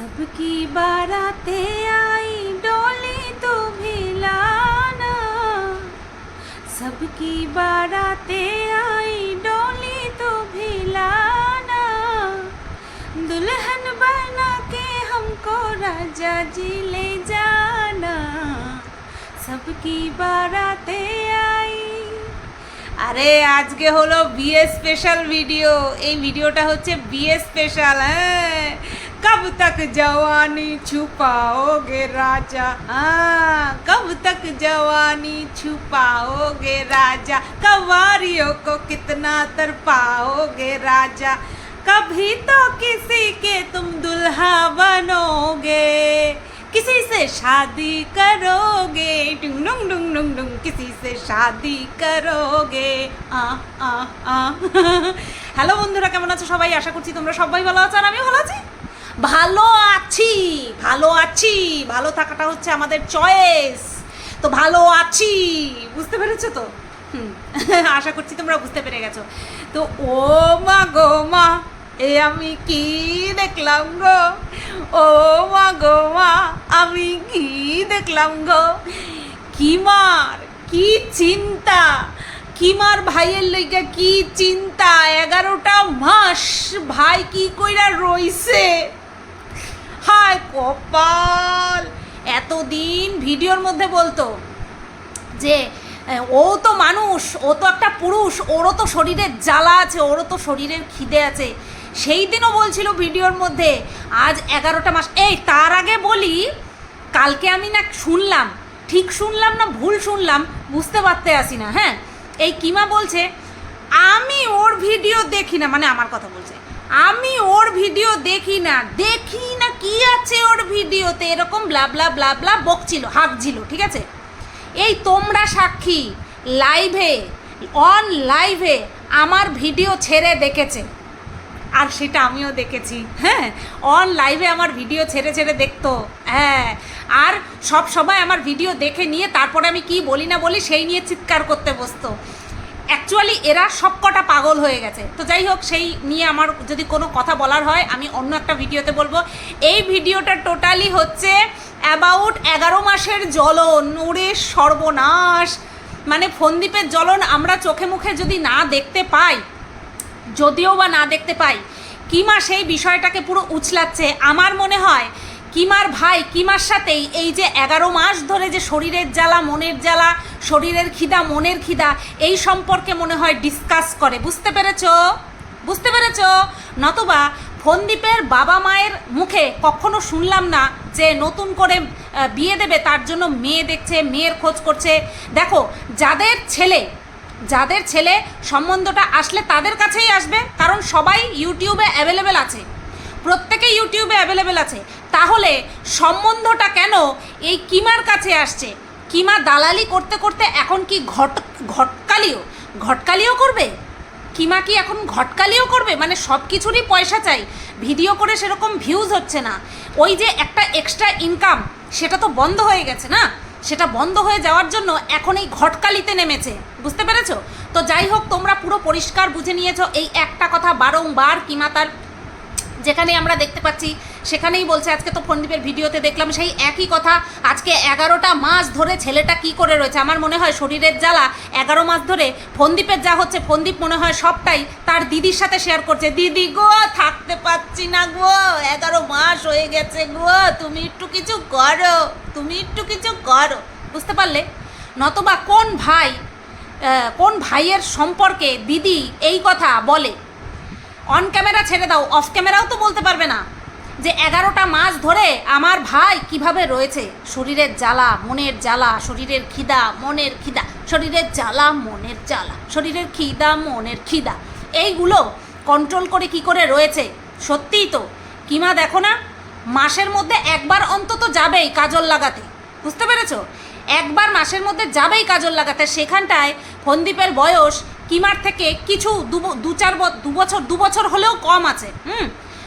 सबकी बाराते आई डोली तो भिलाना सबकी बाराते आई डोली तो भिलाना दुल्हन बना के हमको राजा जी ले जाना सबकी बाराते आई আরে আজকে হলো বিয়ে স্পেশাল ভিডিও এই ভিডিওটা হচ্ছে বিয়ে স্পেশাল হ্যাঁ कब तक जवानी छुपाओगे राजा आ, कब तक जवानी छुपाओगे राजा कवारियों को कितना तर पाओगे राजा कभी तो किसी के तुम दुल्हा बनोगे किसी से शादी करोगे डुंग डुंग डुंग डुंग किसी से शादी करोगे हेलो আ আ হ্যালো বন্ধুরা কেমন আছো সবাই আশা করছি তোমরা সবাই ভালো আছো আর আমি ভালো আছি ভালো আছি ভালো আছি, ভালো থাকাটা হচ্ছে আমাদের চয়েস তো ভালো আছি, বুঝতে পেরেছ তো? হুম, আশা করছি তোমরা বুঝতে পেরে গেছো। তো ও মা গো মা, এ আমি কি দেখলাম গো? ও মা গো মা, আমি কি দেখলাম গো? কি মার, কি চিন্তা? কিমার ভাইয়ের লইগা কি চিন্তা? এগারোটা মাস ভাই কি কইরা রইছে? হায় কপাল! এতদিন ভিডিওর মধ্যে বলতো যে ও তো মানুষ, ও তো একটা পুরুষ, ওরও তো শরীরের জ্বালা আছে, ওরও তো শরীরের খিদে আছে। সেই দিনও বলছিল ভিডিওর মধ্যে, আজ এগারোটা মাস, এই তার আগে বলি, কালকে আমি না শুনলাম, ঠিক শুনলাম না ভুল শুনলাম, বুঝতে পারতে আসি না হ্যাঁ? এই কিমা বলছে, আমি ওর ভিডিও দেখি না মানে আমার কথা বলছে। আমি ওর ভিডিও দেখি না। দেখি না কি আছে ওর ভিডিওতে। এরকম ব্লা ব্লা ব্লা ব্লা বকছিল, হাঁকছিল, ঠিক আছে? এই তোমরা সাক্ষী লাইভে অন লাইভে আমার ভিডিও ছেড়ে দেখেছে। আর সেটা আমিও দেখেছি। হ্যাঁ অন লাইভে আমার ভিডিও ছেড়ে ছেড়ে দেখতো। হ্যাঁ আর সব সবাই আমার ভিডিও দেখে নিয়ে তারপরে আমি কি বলি না বলি সেই নিয়ে চিৎকার করতে বসতো। অ্যাকচুয়ালি এরা সব কটা পাগল হয়ে গেছে। তো যাই হোক, সেই নিয়ে আমার যদি কোনো কথা বলার হয়, আমি অন্য একটা ভিডিওতে বলব। এই ভিডিওটা টোটালি হচ্ছে অ্যাবাউট এগারো মাসের জ্বলন, ওরে সর্বনাশ। মানে ফন্দীপের জ্বলন আমরা চোখে মুখে যদি না দেখতে পাই, যদিও বা না দেখতে পাই কিমা সেই বিষয়টাকে পুরো উছলাচ্ছে? আমার মনে হয় কিমার ভাই কিমার সাথেই এই যে এগারো মাস ধরে যে শরীরের জ্বালা, মনের জ্বালা, শরীরের খিদা, মনের খিদা, এই সম্পর্কে মনে হয় ডিসকাস করে। বুঝতে পেরেছ? বুঝতে পেরেছ? নতবা ফন্দীপের বাবা মায়ের মুখে কখনো শুনলাম না যে নতুন করে বিয়ে দেবে, তার জন্য মেয়ে দেখছে, মেয়ের খোঁজ করছে। দেখো, যাদের ছেলে যাদের ছেলে সম্বন্ধটা আসলে তাদের কাছেই আসবে, কারণ সবাই ইউটিউবে অ্যাভেলেবেল আছে। প্রত্যেকে ইউটিউবে অ্যাভেলেবেল আছে। তাহলে সম্বন্ধটা কেন এই কিমার কাছে আসছে? কিমা দালালি করতে করতে এখন কি ঘট, ঘটকালিও? ঘটকালিও করবে? কিমা কি এখন ঘটকালিও করবে? মানে সব কিছুরই পয়সা চাই। ভিডিও করে সেরকম ভিউজ হচ্ছে না। ওই যে একটা এক্সট্রা ইনকাম সেটা তো বন্ধ হয়ে গেছে না? সেটা বন্ধ হয়ে যাওয়ার জন্য এখন এই ঘটকালিতে নেমেছে। বুঝতে পেরেছ? তো যাই হোক, তোমরা পুরো পরিষ্কার বুঝে নিয়েছো। এই একটা কথা বারংবার কিমা তার যেখানে আমরা দেখতে পাচ্ছি, সেখানেই বলছে, আজকে তো ফন্দীপের ভিডিওতে দেখলাম সেই একই কথা, আজকে এগারোটা মাস ধরে ছেলেটা কি করে রয়েছে? আমার মনে হয় শরীরের জ্বালা এগারো মাস ধরে ফন্দীপের যা হচ্ছে, ফন্দীপ মনে হয় সবটাই তার দিদির সাথে শেয়ার করছে। দিদি গো, থাকতে পাচ্ছি না গো, এগারো মাস হয়ে গেছে গো, তুমি একটু কিছু করো, তুমি একটু কিছু করো। বুঝতে পারলে? নতবা কোন ভাই কোন ভাইয়ের সম্পর্কে দিদি এই কথা বলে? অন ক্যামেরা ছেড়ে দাও অফ ক্যামেরাও তো বলতে পারবে না। যে এগারোটা মাস ধরে আমার ভাই কীভাবে রয়েছে? শরীরের জ্বালা, মনের জ্বালা, শরীরের খিদা, মনের খিদা, শরীরের জ্বালা, মনের জ্বালা, শরীরের খিদা, মনের খিদা। এইগুলো কন্ট্রোল করে কি করে রয়েছে? সত্যিই তো। কিমা, দেখো না, মাসের মধ্যে একবার অন্তত যাবেই কাজল লাগাতে। বুঝতে পেরেছ? একবার মাসের মধ্যে যাবেই কাজল লাগাতে। সেখানটায় ফন্দীপের বয়স কিমার থেকে কিছু দু চার দু বছর দু বছর হলেও কম আছে, হুম?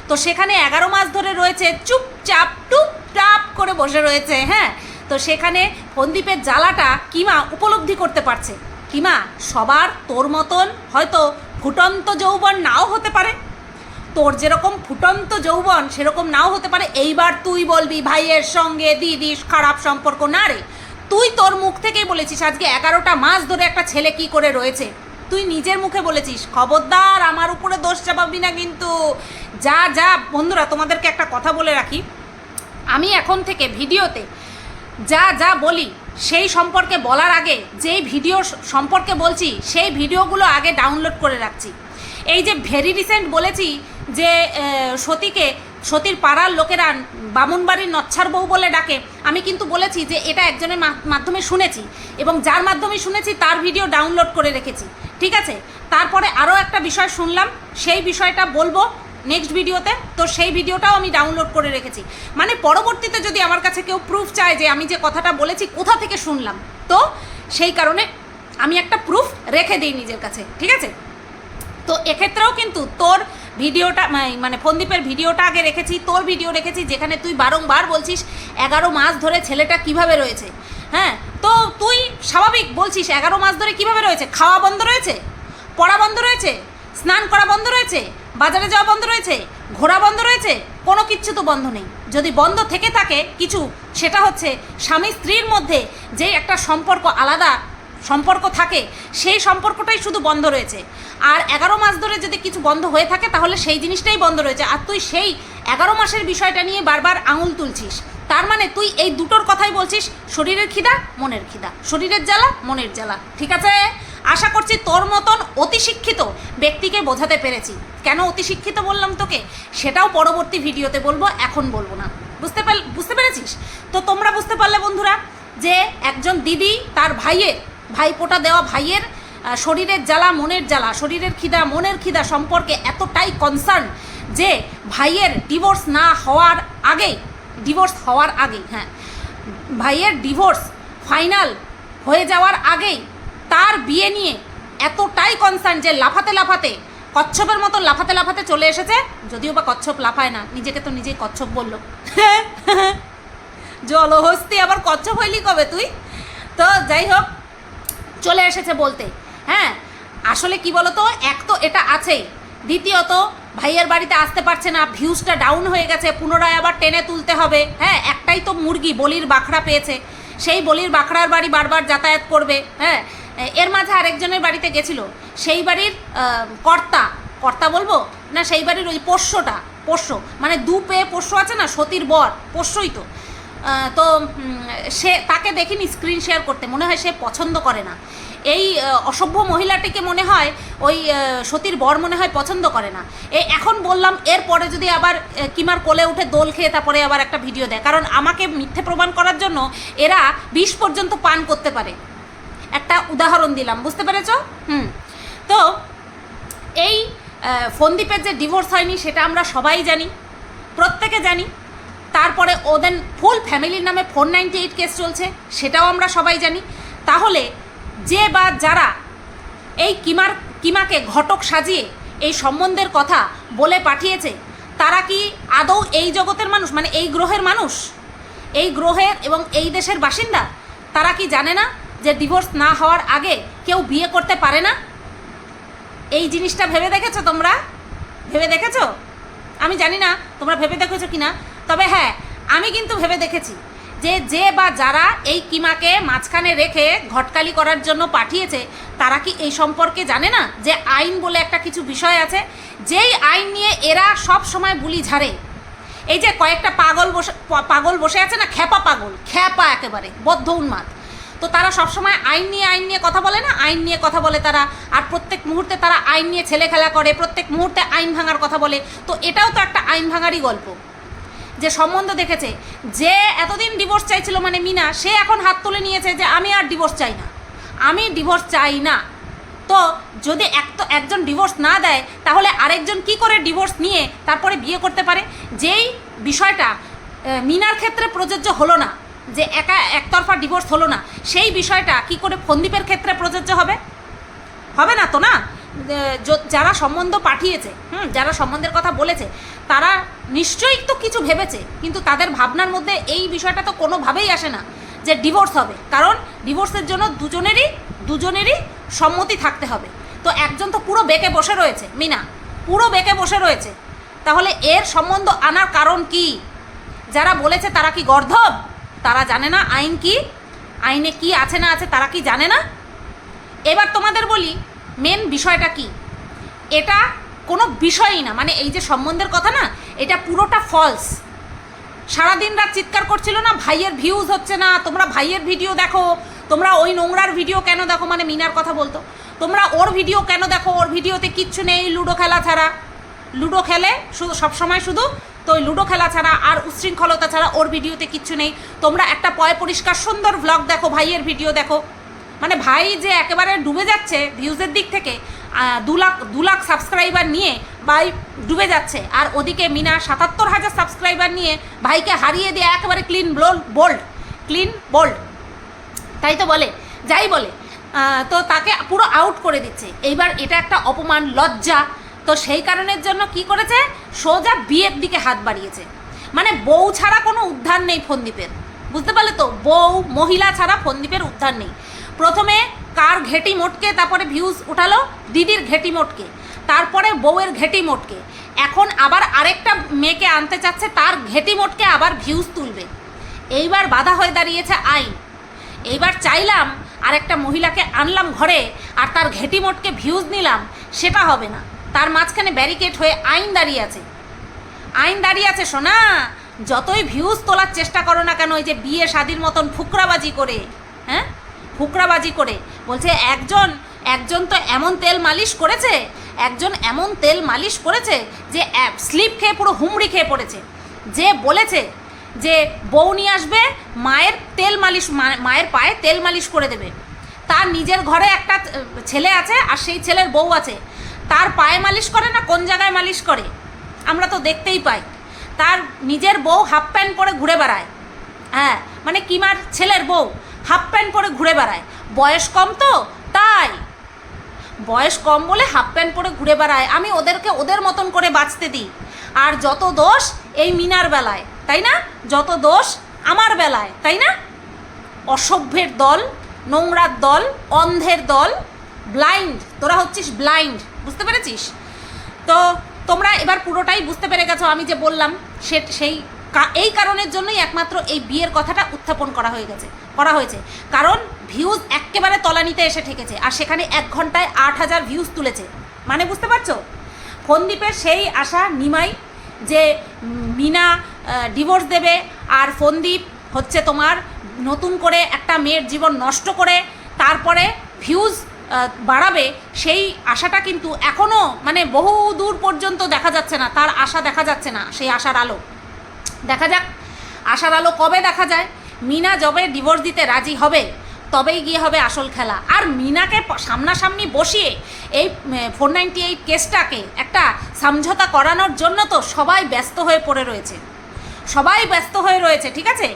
তো সেখানে এগারো মাস ধরে রয়েছে, চুপচাপ, টুপটাপ করে বসে রয়েছে হ্যাঁ? তো সেখানে ফন্দীপের জ্বালাটা কিমা উপলব্ধি করতে পারছে। কিমা, সবার তোর মতন, হয়তো ফুটন্ত যৌবন নাও হতে পারে। তোর যেরকম ফুটন্ত যৌবন, সেরকম নাও হতে পারে। এইবার তুই বলবি, ভাইয়ের সঙ্গে দিদির খারাপ সম্পর্ক না রে। তুই তোর মুখ থেকেই বলেছিস, আজকে এগারোটা মাস ধরে একটা ছেলে কি করে রয়েছে? তুই নিজের মুখে বলেছিস, খবরদার, আমার উপরে দোষ চাপাবি না কিন্তু। যা যা, বন্ধুরা, তোমাদেরকে একটা কথা বলে রাখি। আমি এখন থেকে ভিডিওতে যা যা বলি, সেই সম্পর্কে বলার আগে, যেই ভিডিও সম্পর্কে বলছি, সেই ভিডিওগুলো আগে ডাউনলোড করে রাখছি। এই যে ভেরি রিসেন্ট বলেছি যে সতীকে সতীর পাড়ার লোকেরা বামুনবাড়ির নচ্ছার বউ বলে ডাকে। আমি কিন্তু বলেছি যে এটা একজনের মাধ্যমে শুনেছি এবং যার মাধ্যমে শুনেছি তার ভিডিও ডাউনলোড করে রেখেছি। ঠিক আছে? তারপরে আরও একটা বিষয় শুনলাম, সেই বিষয়টা বলব নেক্সট ভিডিওতে। তো সেই ভিডিওটাও আমি ডাউনলোড করে রেখেছি। মানে পরবর্তীতে যদি আমার কাছে কেউ প্রুফ চায় যে আমি যে কথাটা বলেছি, কোথা থেকে শুনলাম? তো সেই কারণে আমি একটা প্রুফ রেখে দিই নিজের কাছে। ঠিক আছে? তো এক্ষেত্রেও কিন্তু তোর ভিডিওটা মানে- ফন্দীপের ভিডিওটা আগে রেখেছি, তোর ভিডিও রেখেছি, যেখানে তুই বারংবার বলছিস এগারো মাস ধরে ছেলেটা কীভাবে রয়েছে। হ্যাঁ তো তুই স্বাভাবিক বলছিস এগারো মাস ধরে কীভাবে রয়েছে? খাওয়া বন্ধ রয়েছে? পড়া বন্ধ রয়েছে? স্নান করা বন্ধ রয়েছে? বাজারে যাওয়া বন্ধ রয়েছে? ঘোরা বন্ধ রয়েছে? কোনো কিচ্ছু তো বন্ধ নেই। যদি বন্ধ থেকে থাকে কিছু, সেটা হচ্ছে স্বামী স্ত্রীর মধ্যে যে একটা সম্পর্ক আলাদা সম্পর্ক থাকে, সেই সম্পর্কটাই শুধু বন্ধ রয়েছে। আর এগারো মাস ধরে যদি কিছু বন্ধ হয়ে থাকে, তাহলে সেই জিনিসটাই বন্ধ রয়েছে। আর তুই সেই এগারো মাসের বিষয়টা নিয়ে বারবার আঙুল তুলছিস। তার মানে তুই এই দুটোর কথাই বলছিস, শরীরের খিদা, মনের খিদা। শরীরের জ্বালা, মনের জ্বালা। ঠিক আছে? আশা করছি তোর মতন অতি শিক্ষিত ব্যক্তিকে বোঝাতে পেরেছি। কেন অতি শিক্ষিত বললাম তোকে? সেটাও পরবর্তী ভিডিওতে বলব, এখন বলব না। বুঝতে পার বুঝতে পেরেছিস? তো তোমরা বুঝতে পারলে বন্ধুরা যে একজন দিদি তার ভাইয়ের ভাইপোটা দেওয়া ভাইয়ের শরীরের জ্বালা, মনের জ্বালা, শরীরের খিদা, মনের খিদা সম্পর্কে এতটাই কনসার্ন যে ভাইয়ের ডিভোর্স না হওয়ার আগেই ডিভোর্স হওয়ার আগেই হ্যাঁ ভাইয়ের ডিভোর্স ফাইনাল হয়ে যাওয়ার আগেই তার বিয়ে নিয়ে এতটাই কনসার্ন যে লাফাতে লাফাতে, কচ্ছপের মতো লাফাতে লাফাতে চলে এসেছে, যদিও বা কচ্ছপ লাফায় না, নিজেকে তো নিজেই কচ্ছপ বলল। জলহস্তি আবার কচ্ছপ হইলি কবে তুই? তো যাই হোক চলে এসেছে বলতে। হ্যাঁ? আসলে কি বলতো? এক তো এটা আছেই। দ্বিতীয়ত, ভাইয়ের বাড়িতে আসতে পারছে না, ভিউজটা ডাউন হয়ে গেছে, পুনরায় আবার টেনে তুলতে হবে। হ্যাঁ একটাই তো মুরগি, বলির বাখড়া পেয়েছে। সেই বলির বাখড়ার বাড়ি বারবার যাতায়াত করবে হ্যাঁ? এর মাঝে আরেকজনের বাড়িতে গেছিল। সেই বাড়ির কর্তা কর্তা বলব? না, সেই বাড়ির ওই পোষ্যটা, পোষ্য মানে দু পেয়ে পোষ্য আছে না, সতীর বর, পোষ্যই তো। তো সে তাকে দেখিনি স্ক্রিন শেয়ার করতে। মনে হয় সে পছন্দ করে না। এই অসভ্য মহিলাটিকে মনে হয় ওই সতীর বর মনে হয় পছন্দ করে না। এ, এখন বললাম, এরপরে যদি আবার কিমার কোলে উঠে দোল খেয়ে তারপরে আবার একটা ভিডিও দেয়। কারণ আমাকে মিথ্যে প্রমাণ করার জন্য এরা বিষ পর্যন্ত পান করতে পারে। একটা উদাহরণ দিলাম, বুঝতে পেরেছ? হুম। তো, এই ফন্দীপের যে ডিভোর্স হয়নি, সেটা আমরা সবাই জানি। প্রত্যেকে জানি। তারপরে ওদের ফুল ফ্যামিলির নামে ফোর নাইনটি এইট কেস চলছে, সেটাও আমরা সবাই জানি। তাহলে যে বা যারা এই কিমার, কিমাকে ঘটক সাজিয়ে এই সম্বন্ধের কথা বলে পাঠিয়েছে, তারা কি আদৌ এই জগতের মানুষ মানে এই গ্রহের মানুষ? এই গ্রহের এবং এই দেশের বাসিন্দা? তারা কি জানে না যে ডিভোর্স না হওয়ার আগে কেউ বিয়ে করতে পারে না? এই জিনিসটা ভেবে দেখেছ তোমরা? ভেবে দেখেছ? আমি জানি না, তোমরা ভেবে দেখেছ কি না তবে হ্যাঁ আমি কিন্তু ভেবে দেখেছি যে যে বা যারা এই কিমাকে মাঝখানে রেখে ঘটকালি করার জন্য পাঠিয়েছে, তারা কি এই সম্পর্কে জানে না যে আইন বলে একটা কিছু বিষয় আছে? যেই আইন নিয়ে এরা সব সময় বুলি ঝাড়ে। এই যে কয়েকটা পাগল বসে পাগল বসে আছে না, খ্যাপা পাগল, খ্যাপা একেবারে, বদ্ধ উন্মাদ। তো তারা সবসময় আইন নিয়ে আইন নিয়ে কথা বলে না? আইন নিয়ে কথা বলে তারা, আর প্রত্যেক মুহূর্তে তারা আইন নিয়ে ছেলে খেলা করে, প্রত্যেক মুহূর্তে আইন ভাঙার কথা বলে। তো এটাও তো একটা আইন ভাঙারই গল্প। যে সম্বন্ধ দেখেছে, যে এতদিন ডিভোর্স চাইছিল মানে মিনা, সে এখন হাত তুলে নিয়েছে যে আমি আর ডিভোর্স চাই না। আমি ডিভোর্স চাই না। তো যদি এক তো একজন ডিভোর্স না দেয়, তাহলে আরেকজন কি করে ডিভোর্স নিয়ে তারপরে বিয়ে করতে পারে? যেই বিষয়টা মিনার ক্ষেত্রে প্রযোজ্য হলো না, যে একা একতরফা ডিভোর্স হলো না, সেই বিষয়টা কি করে ফন্দীপের ক্ষেত্রে প্রযোজ্য হবে? হবে না তো না? যারা সম্বন্ধ পাঠিয়েছে, হুম, যারা সম্বন্ধের কথা বলেছে, তারা নিশ্চয়ই তো কিছু ভেবেছে, কিন্তু তাদের ভাবনার মধ্যে এই বিষয়টা তো কোনোভাবেই আসে না যে ডিভোর্স হবে। কারণ ডিভোর্সের জন্য দুজনেরই দুজনেরই সম্মতি থাকতে হবে। তো একজন তো পুরো বেঁকে বসে রয়েছে, মিনা, পুরো বেঁকে বসে রয়েছে। তাহলে এর সম্বন্ধ আনার কারণ কি? যারা বলেছে তারা কি গর্ধব? তারা জানে না আইন কি? আইনে কি আছে না আছে তারা কি জানে না? এবার তোমাদের বলি মেন বিষয়টা কি? এটা কোনো বিষয়ই না। মানে এই যে সম্বন্ধের কথা না, এটা পুরোটা ফলস সারাদিন রাত চিৎকার করছিল না, ভাইয়ের ভিউজ হচ্ছে না, তোমরা ভাইয়ের ভিডিও দেখো, তোমরা ওই নোংরার ভিডিও কেন দেখো? মানে মিনার কথা বলতো। তোমরা ওর ভিডিও কেন দেখো? ওর ভিডিওতে কিচ্ছু নেই লুডো খেলা ছাড়া। লুডো খেলে শুধু, সবসময় শুধু তো ওই লুডো খেলা ছাড়া আর উশৃঙ্খলতা ছাড়া ওর ভিডিওতে কিচ্ছু নেই। তোমরা একটা পয় পরিষ্কার সুন্দর ভ্লগ দেখো, ভাইয়ের ভিডিও দেখো। মানে ভাই যে একেবারে ডুবে যাচ্ছে ভিউজের দিক থেকে দু লাখ দু লাখ সাবস্ক্রাইবার নিয়ে ভাই ডুবে যাচ্ছে। আর ওদিকে মিনা সাতাত্তর হাজার সাবস্ক্রাইবার নিয়ে ভাইকে হারিয়ে দিয়ে একেবারে ক্লিন বোল্ড ক্লিন বোল্ড তাই তো বলে, যাই বলে। তো তাকে পুরো আউট করে দিচ্ছে। এইবার এটা একটা অপমান, লজ্জা। তো সেই কারণের জন্য কি করেছে? সোজা বিয়ের দিকে হাত বাড়িয়েছে। মানে বউ ছাড়া কোনো উদ্ধার নেই ফন্দীপের। বুঝতে পারলে তো? বউ, মহিলা ছাড়া ফন্দীপের উদ্ধার নেই। প্রথমে কার ঘেটি মোটকে, তারপরে ভিউজ উঠালো দিদির ঘেটি মোটকে, তারপরে বউয়ের ঘেটি মোটকে। এখন আবার আরেকটা মেয়েকে আনতে চাচ্ছে, তার ঘেটি মোটকে আবার ভিউজ তুলবে। এইবার বাধা হয়ে দাঁড়িয়েছে আইন। এইবার চাইলাম আর একটা মহিলাকে আনলাম ঘরে, আর তার ঘেটি মোটকে ভিউজ নিলাম, সেটা হবে না। তার মাঝখানে ব্যারিকেড হয়ে আইন দাঁড়িয়ে আছে। আইন দাঁড়িয়ে আছে, সোনা! যতই ভিউজ তোলার চেষ্টা করো না কেন ওই যে বিয়ে শাদির মতন ফুকরাবাজি করে হ্যাঁ? ফুকরাবাজি করে। বলছে, একজন একজন তো এমন তেল মালিশ করেছে, একজন এমন তেল মালিশ করেছে যে স্লিপ খেয়ে পুরো হুমড়ি খেয়ে পড়েছে। যে বলেছে যে, বউ নিয়ে আসবে, মায়ের তেল মালিশ মায়ের পায়ে তেল মালিশ করে দেবে। তার নিজের ঘরে একটা ছেলে আছে আর সেই ছেলের বউ আছে। তার পায়ে মালিশ করে না কোন জায়গায় মালিশ করে? আমরা তো দেখতেই পাই। তার নিজের বউ হাফ প্যান্ট পরে ঘুরে বেড়ায়। হ্যাঁ মানে কিমার ছেলের বউ? হাফ প্যান্ট পরে ঘুরে বেড়ায়। বয়স কম তো, তাই। বয়স কম বলে হাফ প্যান্ট পরে ঘুরে বেড়ায়। আমি ওদেরকে ওদের মতন করে বাঁচতে দিই। আর যত দোষ এই মিনার বেলায়, তাই না? যত দোষ আমার বেলায়, তাই না? অসভ্যের দল, নোংরার দল, অন্ধের দল, ব্লাইন্ড। তোরা হচ্ছিস ব্লাইন্ড, বুঝতে পেরেছিস? তো তোমরা এবার পুরোটাই বুঝতে পেরে গেছো আমি যে বললাম। সে, সেই এই কারণের জন্যই একমাত্র এই বিয়ের কথাটা উত্থাপন করা হয়ে গেছে। করা হয়েছে। কারণ ভিউজ একেবারে তলানিতে এসে ঠেকেছে আর সেখানে এক ঘন্টায় আট হাজার ভিউজ তুলেছে। মানে বুঝতে পারছ? ফন্দীপের সেই আশা, নিমাই যে মিনা ডিভোর্স দেবে আর ফন্দীপ হচ্ছে তোমার নতুন করে একটা মেয়ের জীবন নষ্ট করে, তারপরে ভিউজ বাড়াবে, সেই আশাটা কিন্তু এখনও মানে বহু দূর পর্যন্ত দেখা যাচ্ছে না। তার আশা দেখা যাচ্ছে না, সেই আশার আলো। দেখা যাক, আশার আলো কবে দেখা যায়? মিনা যবে ডিভোর্স দিতে রাজি হবে, তবেই গিয়ে হবে আসল খেলা। আর মিনাকে সামনাসামনি বসিয়ে এই ফোর নাইনটি এইট কেসটাকে একটা সমঝোতা করানোর জন্য তো সবাই ব্যস্ত হয়ে পড়ে রয়েছে। সবাই ব্যস্ত হয়ে রয়েছে, ঠিক আছে?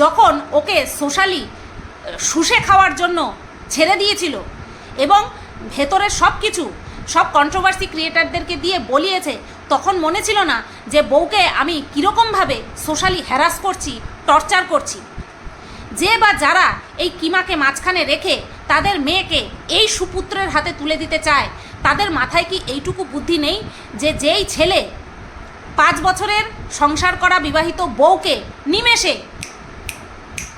যখন ওকে সোশ্যালি শুষে খাওয়ার জন্য ছেড়ে দিয়েছিল এবং ভেতরের সব কিছু সব কন্ট্রোভার্সি ক্রিয়েটারদেরকে দিয়ে বলিয়েছে, তখন মনে ছিল না যে বউকে আমি কীরকমভাবে সোশ্যালি হ্যারাস করছি টর্চার করছি। যে বা যারা এই কিমাকে মাঝখানে রেখে তাদের মেয়েকে এই সুপুত্রের হাতে তুলে দিতে চায়, তাদের মাথায় কি এইটুকু বুদ্ধি নেই যে যেই ছেলে পাঁচ বছরের সংসার করা বিবাহিত বউকে নিমেষে,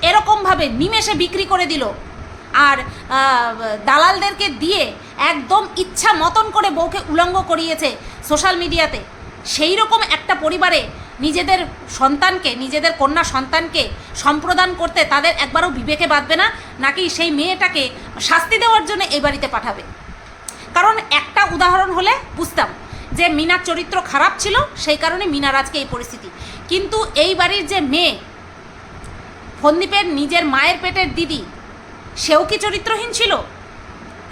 এরকমভাবে নিমেষে বিক্রি করে দিল আর দালালদেরকে দিয়ে একদম ইচ্ছা মতন করে বউকে উলঙ্গ করিয়েছে সোশ্যাল মিডিয়াতে সেই রকম একটা পরিবারে নিজেদের সন্তানকে, নিজেদের কন্যা সন্তানকে সম্প্রদান করতে তাদের একবারও বিবেকে বাঁধবে না, নাকি সেই মেয়েটাকে শাস্তি দেওয়ার জন্য এই বাড়িতে পাঠাবে? কারণ একটা উদাহরণ হলে বুঝতাম যে মিনার চরিত্র খারাপ ছিল, সেই কারণে মিনার আজকে এই পরিস্থিতি। কিন্তু এই বাড়ির যে মেয়ে, ফন্দীপের নিজের মায়ের পেটের দিদি, সেও কি চরিত্রহীন ছিল?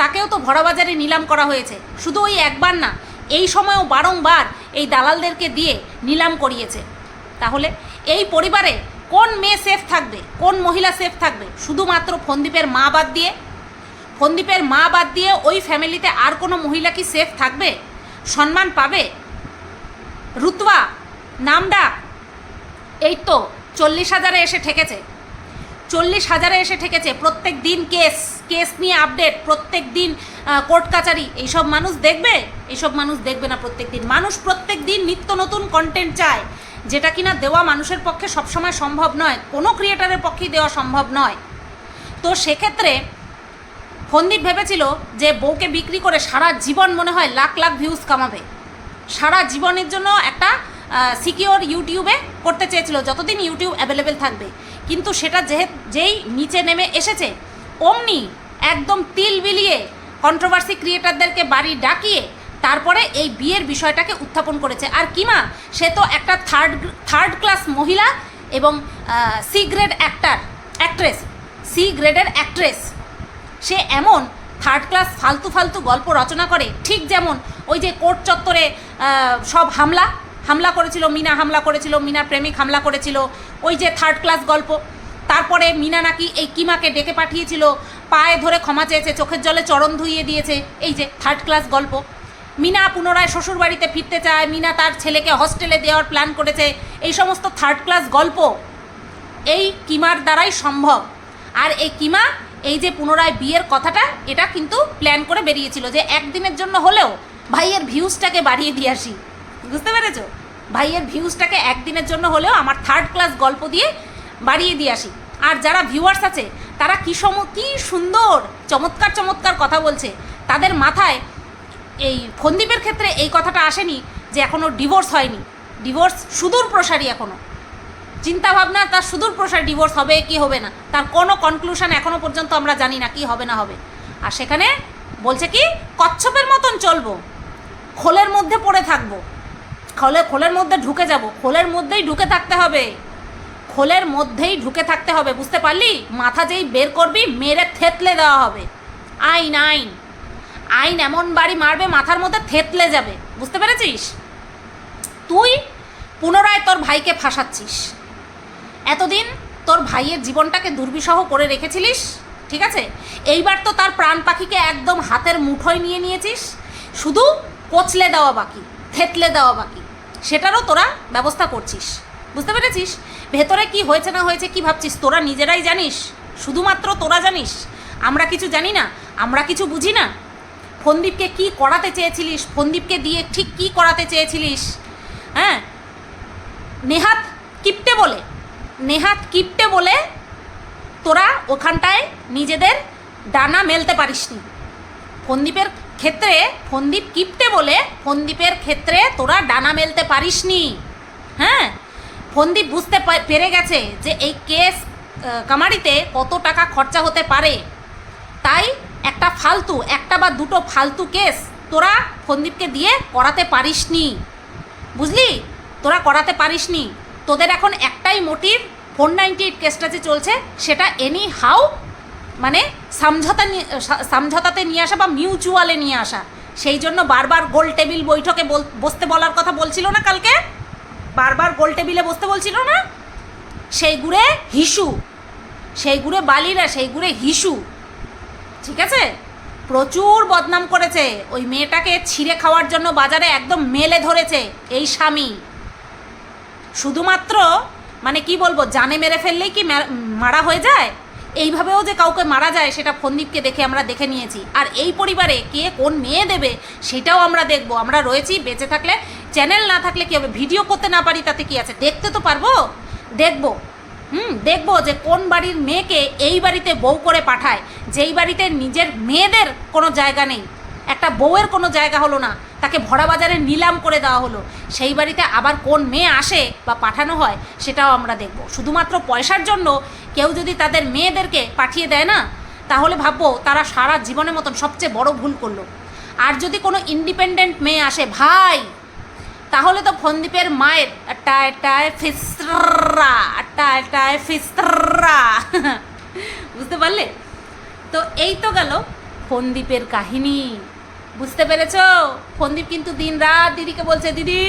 তাকেও তো ভরাবাজারে নিলাম করা হয়েছে। শুধু ওই একবার না, এই সময়ও বারংবার এই দালালদেরকে দিয়ে নিলাম করিয়েছে। তাহলে এই পরিবারে কোন মেয়ে সেফ থাকবে, কোন মহিলা সেফ থাকবে? শুধুমাত্র ফন্দীপের মা বাদ দিয়ে? ফন্দীপের মা বাদ দিয়ে ওই ফ্যামিলিতে আর কোনো মহিলা কি সেফ থাকবে? সম্মান পাবে? রুতবা নামডা, এই তো চল্লিশ হাজারে এসে ঠেকেছে। চল্লিশ হাজারে এসে ঠেকেছে। প্রত্যেক দিন কেস কেস নিয়ে আপডেট প্রত্যেক দিন কোর্ট কাচারি। এইসব মানুষ দেখবে? এইসব মানুষ দেখবে না প্রত্যেক দিন। মানুষ প্রত্যেক দিন নিত্য নতুন কন্টেন্ট চায়। যেটা কিনা দেওয়া মানুষের পক্ষে সবসময় সম্ভব নয়। কোনো ক্রিয়েটারের পক্ষেই দেওয়া সম্ভব নয়। তো সেক্ষেত্রে ফন্দীপ ভেবেছিল যে বউকে বিক্রি করে সারা জীবন মনে হয় লাখ লাখ ভিউজ কামাবে। সারা জীবনের জন্য একটা সিকিওর ইউটিউবে করতে চেয়েছিল। যতদিন ইউটিউব অ্যাভেলেবেল থাকবে। কিন্তু সেটা যে যেই নিচে নেমে এসেছে, অমনি একদম তিল বিলিয়ে কন্ট্রোভার্সি ক্রিয়েটারদেরকে বাড়ি ডাকিয়ে তারপরে এই বিয়ের বিষয়টাকে উত্থাপন করেছে। আর কিমা সে তো একটা থার্ড থার্ড ক্লাস মহিলা এবং C grade actor actress C গ্রেডের অ্যাক্ট্রেস সে এমন থার্ড ক্লাস ফালতু ফালতু গল্প রচনা করে, ঠিক যেমন ওই যে কোর্ট চত্বরে সব হামলা হামলা করেছিল, মিনা হামলা করেছিল, মিনার প্রেমিক হামলা করেছিল, ওই যে থার্ড ক্লাস গল্প। তারপরে মিনা নাকি এই কিমাকে ডেকে পাঠিয়েছিল, পায়ে ধরে ক্ষমা চেয়েছে, চোখের জলে চরণ ধুইয়ে দিয়েছে, এই যে থার্ড ক্লাস গল্প। মিনা পুনরায় শ্বশুর বাড়িতে ফিরতে চায়, মিনা তার ছেলেকে হস্টেলে দেওয়ার প্ল্যান করেছে, এই সমস্ত থার্ড ক্লাস গল্প এই কিমার দ্বারাই সম্ভব। আর এই কিমা এই যে পুনরায় বিয়ের কথাটা, এটা কিন্তু প্ল্যান করে বেরিয়েছিল যে একদিনের জন্য হলেও ভাইয়ের ভিউজটাকে বাড়িয়ে দিয়ে আসি। বুঝতে পেরেছ? ভাইয়ের ভিউজটাকে একদিনের জন্য হলেও আমার থার্ড ক্লাস গল্প দিয়ে বাড়িয়ে দিয়ে আসি। আর যারা ভিউয়ার্স আছে, তারা কী সম কী সুন্দর, চমৎকার চমৎকার কথা বলছে। তাদের মাথায় এই ফন্দীপের ক্ষেত্রে এই কথাটা আসেনি যে এখনও ডিভোর্স হয়নি। ডিভোর্স সুদূর প্রসারী এখনও চিন্তা ভাবনা তার সুদূর প্রসার ডিভোর্স হবে কি হবে না, তার কোনো কনক্লুশন এখনও পর্যন্ত আমরা জানি না কি হবে না হবে। আর সেখানে বলছে কি, কচ্ছপের মতন চলবো, খোলের মধ্যে পড়ে থাকব। খোলে, খোলের মধ্যে ঢুকে যাব। খোলের মধ্যেই ঢুকে থাকতে হবে। খোলের মধ্যেই ঢুকে থাকতে হবে, বুঝতে পারলি? মাথা যেই বের করবি, মেরে থেতলে দেওয়া হবে। আইন আইন। আইন এমন বাড়ি মারবে, মাথার মধ্যে থেতলে যাবে। বুঝতে পেরেছিস? তুই পুনরায় তোর ভাইকে ফাঁসাচ্ছিস। এতদিন তোর ভাইয়ের জীবনটাকে দুর্বিষহ করে রেখেছিলিস, ঠিক আছে? এইবার তো তার প্রাণ পাখিকে একদম হাতের মুঠোয় নিয়ে নিয়েছিস। শুধু কচলে দেওয়া বাকি, থেতলে দেওয়া বাকি। সেটারও তোরা ব্যবস্থা করছিস। বুঝতে পেরেছিস? ভেতরে কি হয়েছে না হয়েছে কি ভাবছিস? তোরা নিজেরাই জানিস? শুধুমাত্র তোরা জানিস? আমরা কিছু জানি না? আমরা কিছু বুঝি না? ফন্দীপকে কি করাতে চেয়েছিলিস? ফন্দীপকে দিয়ে ঠিক কি করাতে চেয়েছিলিস? হ্যাঁ? নেহাত কিপটে বলে। নেহাত কিপটে বলে তোরা ওখানটায় নিজেদের ডানা মেলতে পারিসনি। ফন্দীপের ক্ষেত্রে ফন্দীপ কিপটে বলে ফন্দীপের ক্ষেত্রে তোরা ডানা মেলতে পারিসনি। হ্যাঁ? ফন্দীপ বুঝতে পেরে গেছে যে এই কেস কামারিতে কত টাকা খরচা হতে পারে। তাই একটা ফালতু, একটা বা দুটো ফালতু কেস তোরা ফন্দীপকে দিয়ে করাতে পারিসনি। বুঝলি? তোরা করাতে পারিসনি। তোদের এখন একটাই মোটিভ ফোর নাইনটি এইট কেসটা যে চলছে, সেটা এনি হাউ মানে সমঝোতা সমঝোতাতে নিয়ে আসা বা মিউচুয়ালে নিয়ে আসা। সেই জন্য বারবার গোল টেবিল বৈঠকে বসতে বলার কথা বলছিল না কালকে? বারবার গোল টেবিলে বসতে বলছিল না? সেই গুড়ে হিসু। সেই গুড়ে বালিরা, সেই গুড়ে হিসু। ঠিক আছে? প্রচুর বদনাম করেছে। ওই মেয়েটাকে ছিঁড়ে খাওয়ার জন্য বাজারে একদম মেলে ধরেছে এই স্বামী। শুধুমাত্র মানে কি বলব, জানে মেরে ফেললেই কি মারা হয়ে যায়? এইভাবেও যে কাউকে মারা যায়, সেটা ফন্দীপকে দেখে আমরা দেখে নিয়েছি। আর এই পরিবারে কে কোন মেয়ে দেবে, সেটাও আমরা দেখব। আমরা রয়েছি বেঁচে থাকলে, চ্যানেল না থাকলে কি হবে? ভিডিও করতে না পারি, তাতে কি আছে? দেখতে তো পারব? দেখব। হুম, দেখব যে কোন বাড়ির মেয়েকে এই বাড়িতে বউ করে পাঠায়। যেই বাড়িতে নিজের মেয়েদের কোনো জায়গা নেই। একটা বউয়ের কোনো জায়গা হলো না। তাকে ভরা বাজারে নিলাম করে দেওয়া হলো। সেই বাড়িতে আবার কোন মেয়ে আসে বা পাঠানো হয় সেটাও আমরা দেখব। শুধুমাত্র পয়সার জন্য কেউ যদি তাদের মেয়েদেরকে পাঠিয়ে দেয় না, তাহলে ভাববো তারা সারা জীবনের মতন সবচেয়ে বড় ভুল করল। আর যদি কোনো ইন্ডিপেন্ডেন্ট মেয়ে আসে, ভাই, তাহলে তো ফন্দীপের মায়ের টায় টায় ফিসরা টায় টায় ফিসরা। বুঝতে পারলে? তো এই তো গেল ফন্দীপের কাহিনী। বুঝতে পেরেছ? ফন্দীপ কিন্তু দিন রাত দিদিকে বলছে, দিদি,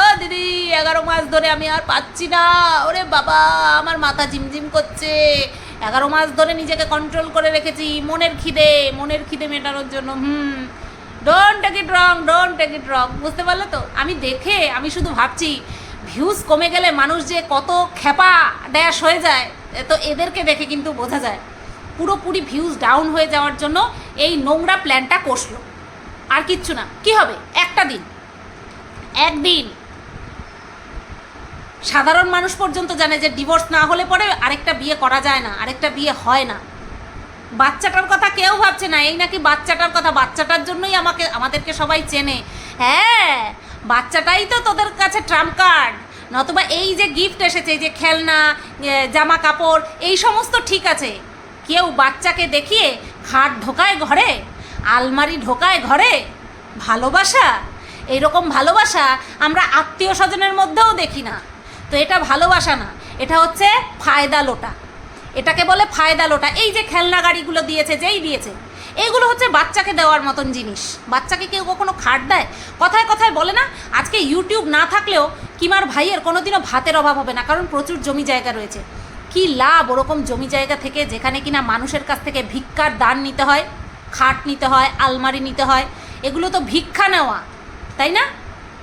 ও দিদি, এগারো মাস ধরে আমি আর পাচ্ছি না। ওরে বাবা, আমার মাথা ঝিমঝিম করছে। এগারো মাস ধরে নিজেকে কন্ট্রোল করে রেখেছি। মনের খিদে মনের খিদে মেটানোর জন্য, হুম। Don't take it wrong don't take it wrong বুঝতে পারলে তো? আমি দেখে, আমি শুধু ভাবছি ভিউজ কমে গেলে মানুষ যে কত খেপা ড্যাশ হয়ে যায় তো এদেরকে দেখে কিন্তু বোঝা যায়। পুরোপুরি ভিউজ ডাউন হয়ে যাওয়ার জন্য এই নোংরা প্ল্যানটা কষলো। আর কিচ্ছু না। কি হবে? একটা দিন। একদিন। সাধারণ মানুষ পর্যন্ত জানে যে ডিভোর্স না হলে পরে আরেকটা বিয়ে করা যায় না, আরেকটা বিয়ে হয় না। বাচ্চাটার কথা কেউ ভাবছে না, এই নাকি বাচ্চাটার কথা। বাচ্চাটার জন্যই আমাকে, আমাদেরকে সবাই চেনে। হ্যাঁ বাচ্চাটাই তো তোদের কাছে ট্রাম্প কার্ড নতুবা এই যে গিফট এসেছে যে খেলনা জামা কাপড়, এই সমস্ত ঠিক আছে। কেউ বাচ্চাকে দেখিয়ে খাট ঢোকায় ঘরে? আলমারি ঢোকায় ঘরে? ভালোবাসা? এইরকম ভালোবাসা আমরা আত্মীয় স্বজনের মধ্যেও দেখি না। তো এটা ভালোবাসা না, এটা হচ্ছে ফায়দা লোটা। এটাকে বলে ফায়দা লোটা। এই যে খেলনা গাড়িগুলো দিয়েছে, যেই দিয়েছে এইগুলো হচ্ছে বাচ্চাকে দেওয়ার মতন জিনিস। বাচ্চাকে কেউ কখনো খাট দেয়? কথায় কথায় বলে না, আজকে ইউটিউব না থাকলেও কিমার ভাইয়ের কোনোদিনও ভাতের অভাব হবে না, কারণ প্রচুর জমি জায়গা রয়েছে। কি লাভ? ওরকম জমি জায়গা থেকে যেখানে কিনা মানুষের কাছ থেকে ভিক্ষার দান নিতে হয়। খাট নিতে হয়, আলমারি নিতে হয়, এগুলো তো ভিক্ষা নেওয়া, তাই না?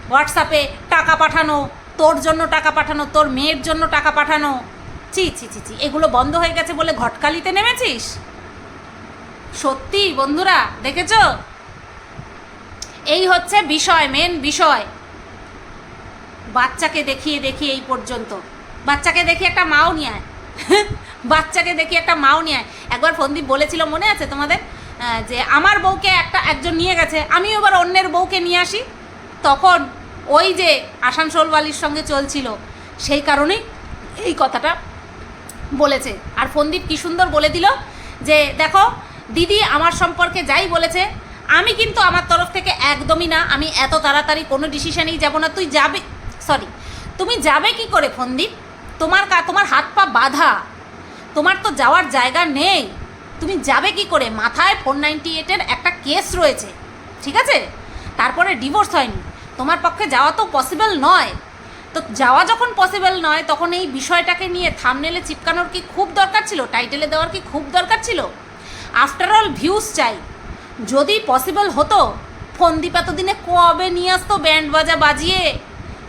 হোয়াটসঅ্যাপে টাকা পাঠানো, তোর জন্য টাকা পাঠানো, তোর মেয়ের জন্য টাকা পাঠানো। চি চি চি চি এগুলো বন্ধ হয়ে গেছে বলে ঘটকালিতে নেমেছিস? সত্যি বন্ধুরা, দেখেছ? এই হচ্ছে বিষয় মেন বিষয়। বাচ্চাকে দেখিয়ে দেখিয়ে এই পর্যন্ত। বাচ্চাকে দেখি একটা মাও নিয়ে বাচ্চাকে দেখি একটা মাও নিয়ে আয়। একবার ফন্দীপ বলেছিল, মনে আছে তোমাদের? যে আমার বউকে একটা একজন নিয়ে গেছে আমি এবার অন্যের বউকে নিয়ে আসি। তখন ওই যে আসানসোল বালির সঙ্গে চলছিল, সেই কারণেই এই কথাটা বলেছে। আর ফন্দীপ কি সুন্দর বলে দিল যে, দেখো, দিদি আমার সম্পর্কে যাই বলেছে, আমি কিন্তু আমার তরফ থেকে একদমই না, আমি এত তাড়াতাড়ি কোনো ডিসিশনেই যাব না। তুই যাবে, সরি, তুমি যাবে কি করে ফন্দীপ? তোমার কা, তোমার হাত পা বাঁধা, তোমার তো যাওয়ার জায়গা নেই। তুমি যাবে কি করে? মাথায় ফোর নাইনটি এইটের একটা কেস রয়েছে। ঠিক আছে? তারপরে ডিভোর্স হয়নি। তোমার পক্ষে যাওয়া তো পসিবল নয়। তো যাওয়া যখন পসিবল নয়, তখন এই বিষয়টাকে নিয়ে থামনেলে চিপকানোর কি খুব দরকার ছিল? টাইটেলে দেওয়ার কি খুব দরকার ছিল? আফটার অল চাই। যদি পসিবল হতো ফোন ফন্দীপ এতদিনে কবে নিয়ে আসতো ব্যান্ড বাজা বাজিয়ে?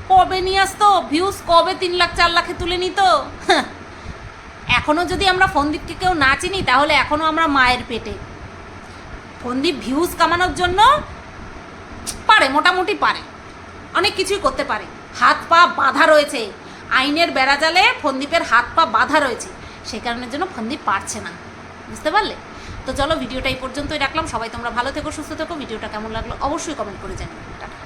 কবে নিয়ে আসতো? ভিউজ কবে তিন লাখ, চার লাখে তুলে নিত? এখনও যদি আমরা ফন্দীপকে কেউ না চিনি, তাহলে এখনও আমরা মায়ের পেটে। ফন্দীপ ভিউজ কামানোর জন্য পারে, মোটামুটি পারে। অনেক কিছুই করতে পারে। হাত পা বাঁধা রয়েছে। আইনের বেড়াজালে ফন্দীপের হাত পা বাঁধা রয়েছে। সেই কারণের জন্য ফন্দীপ পারছে না। বুঝতে পারলে? তো চলো, ভিডিওটা এই পর্যন্তই রাখলাম। সবাই তোমরা ভালো থেকো, সুস্থ থেকো। ভিডিওটা কেমন লাগল অবশ্যই কমেন্ট করে জানিও। টাটা।